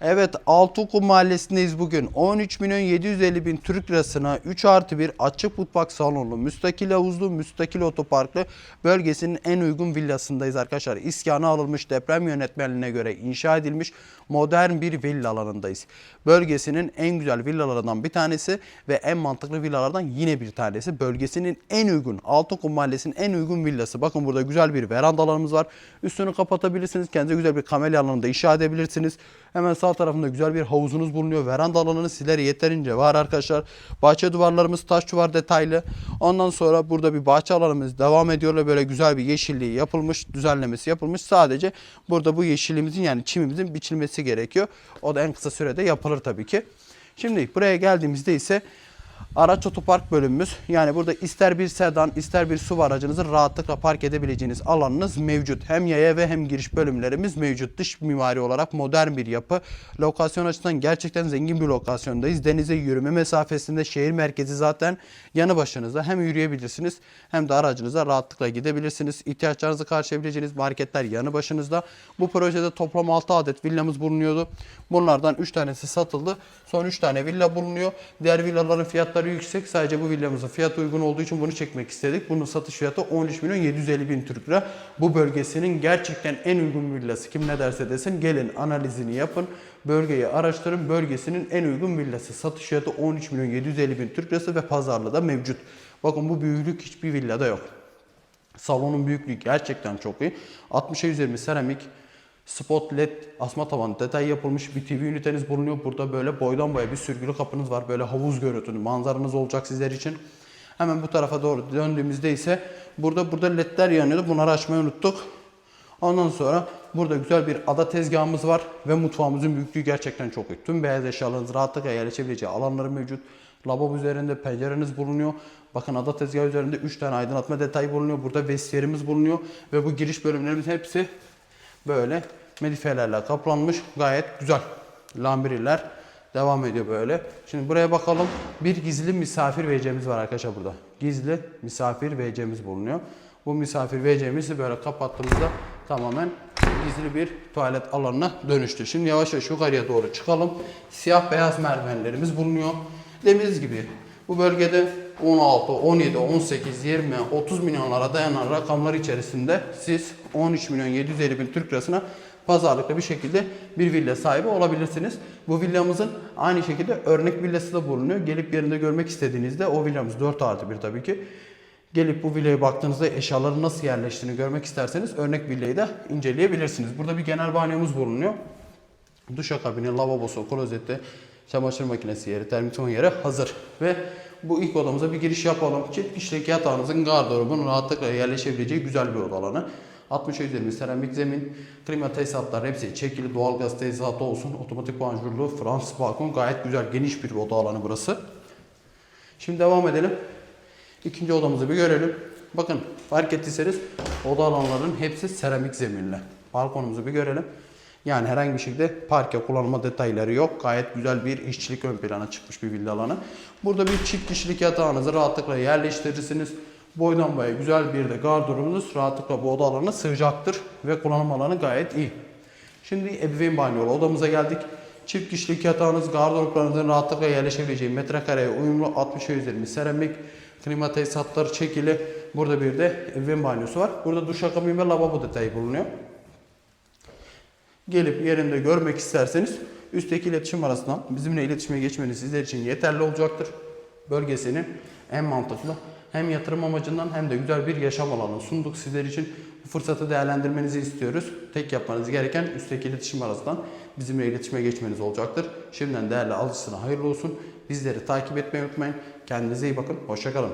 Evet Altıokul Mahallesi'ndeyiz bugün. 13 milyon 750 bin Türk lirasına 3 artı 1 açık mutfak salonlu, müstakil havuzlu, müstakil otoparklı bölgesinin en uygun villasındayız arkadaşlar. İskana alınmış deprem yönetmenliğine göre inşa edilmiş modern bir villa alanındayız. Bölgesinin en güzel villalarından bir tanesi ve en mantıklı villalardan yine bir tanesi. Bölgesinin en uygun, Altıokul Mahallesi'nin en uygun villası. Bakın burada güzel bir verandalarımız var. Üstünü kapatabilirsiniz. Kendinize güzel bir kamelya alanında inşa edebilirsiniz. Hemen sağ tarafında güzel bir havuzunuz bulunuyor. Veranda alanınız sizlere yeterince var arkadaşlar. Bahçe duvarlarımız taş duvar detaylı. Ondan sonra burada bir bahçe alanımız devam ediyor böyle güzel bir yeşilliği yapılmış, düzenlemesi yapılmış. Sadece burada bu yeşilliğimizin yani çimimizin biçilmesi gerekiyor. O da en kısa sürede yapılır tabii ki. Şimdi buraya geldiğimizde ise Araç otopark bölümümüz. Yani burada ister bir sedan, ister bir SUV aracınızı rahatlıkla park edebileceğiniz alanınız mevcut. Hem yaya ve hem giriş bölümlerimiz mevcut. Dış mimari olarak modern bir yapı. Lokasyon açısından gerçekten zengin bir lokasyondayız. Denize yürüme mesafesinde şehir merkezi zaten yanı başınızda. Hem yürüyebilirsiniz hem de aracınıza rahatlıkla gidebilirsiniz. İhtiyaçlarınızı karşılayabileceğiniz marketler yanı başınızda. Bu projede toplam 6 adet villamız bulunuyordu. Bunlardan 3 tanesi satıldı. Son 3 tane villa bulunuyor. Diğer villaların fiyatları yüksek. Sadece bu villamızın fiyatı uygun olduğu için bunu çekmek istedik. Bunun satış fiyatı 13 milyon 750 bin Türk lira. Bu bölgesinin gerçekten en uygun villası. Kim ne derse desin gelin analizini yapın. Bölgeyi araştırın. Bölgesinin en uygun villası. Satış fiyatı 13 milyon 750 bin Türk lirası ve pazarlığı da mevcut. Bakın bu büyüklük hiçbir villada yok. Salonun büyüklüğü gerçekten çok iyi. 60'a 120 seramik, spot led asma tavan detay yapılmış bir TV üniteniz bulunuyor. Burada böyle boydan boya bir sürgülü kapınız var. Böyle havuz görüntülü manzaranız olacak sizler için. Hemen bu tarafa doğru döndüğümüzde ise burada burada ledler yanıyordu. Bunları açmayı unuttuk. Ondan sonra burada güzel bir ada tezgahımız var ve mutfağımızın büyüklüğü gerçekten çok iyi. Tüm beyaz eşyalarınız rahatlıkla yerleşebileceği alanları mevcut. Lavabo üzerinde pencereniz bulunuyor. Bakın ada tezgahı üzerinde 3 tane aydınlatma detayı bulunuyor. Burada vestiyerimiz bulunuyor ve bu giriş bölümlerimiz hepsi böyle medifelerle kaplanmış. Gayet güzel. Lambiriler devam ediyor böyle. Şimdi buraya bakalım. Bir gizli misafir WC'miz var arkadaşlar burada. Gizli misafir WC'miz bulunuyor. Bu misafir WC'mizi böyle kapattığımızda tamamen gizli bir tuvalet alanına dönüştü. Şimdi yavaş yavaş yukarıya doğru çıkalım. Siyah beyaz merdivenlerimiz bulunuyor. Dediğimiz gibi bu bölgede 16, 17, 18, 20, 30 milyonlara dayanan rakamlar içerisinde siz 13 milyon 750 bin Türk lirasına pazarlıkla bir şekilde bir villa sahibi olabilirsiniz. Bu villamızın aynı şekilde örnek villası da bulunuyor. Gelip yerinde görmek istediğinizde o villamız 4 artı 1 tabii ki. Gelip bu villaya baktığınızda eşyaların nasıl yerleştiğini görmek isterseniz örnek villayı da inceleyebilirsiniz. Burada bir genel banyomuz bulunuyor. Duşakabini, lavabosu, klozeti, çamaşır makinesi yeri, termiton yeri hazır. Ve bu ilk odamıza bir giriş yapalım. Çift kişilik yatağınızın gardırobunun rahatlıkla yerleşebileceği güzel bir oda alanı. 60 üzerinde seramik zemin, klima tesisatlar hepsi çekili, doğalgaz tesisatı olsun, otomatik panjurlu, Fransız balkon gayet güzel geniş bir oda alanı burası. Şimdi devam edelim. İkinci odamızı bir görelim. Bakın fark ettiyseniz oda alanlarının hepsi seramik zeminli. Balkonumuzu bir görelim. Yani herhangi bir şekilde parke kullanma detayları yok. Gayet güzel bir işçilik ön plana çıkmış bir villa alanı. Burada bir çift kişilik yatağınızı rahatlıkla yerleştirirsiniz. Boydan boya güzel bir de gardırobunuz rahatlıkla bu oda alanına sığacaktır. Ve kullanım alanı gayet iyi. Şimdi ebeveyn banyolu odamıza geldik. Çift kişilik yatağınız, gardıroplarınızın rahatlıkla yerleşebileceği metrekareye uyumlu 60'a 120 seramik, klima tesisatları çekili. Burada bir de ebeveyn banyosu var. Burada duşakabin ve lavabo detayı bulunuyor. Gelip yerinde görmek isterseniz üstteki iletişim arasından bizimle iletişime geçmeniz sizler için yeterli olacaktır. Bölgesinin en mantıklı hem yatırım amacından hem de güzel bir yaşam alanı sunduk sizler için. Bu fırsatı değerlendirmenizi istiyoruz. Tek yapmanız gereken üstteki iletişim arasından bizimle iletişime geçmeniz olacaktır. Şimdiden değerli alıcısına hayırlı olsun. Bizleri takip etmeyi unutmayın. Kendinize iyi bakın. Hoşçakalın.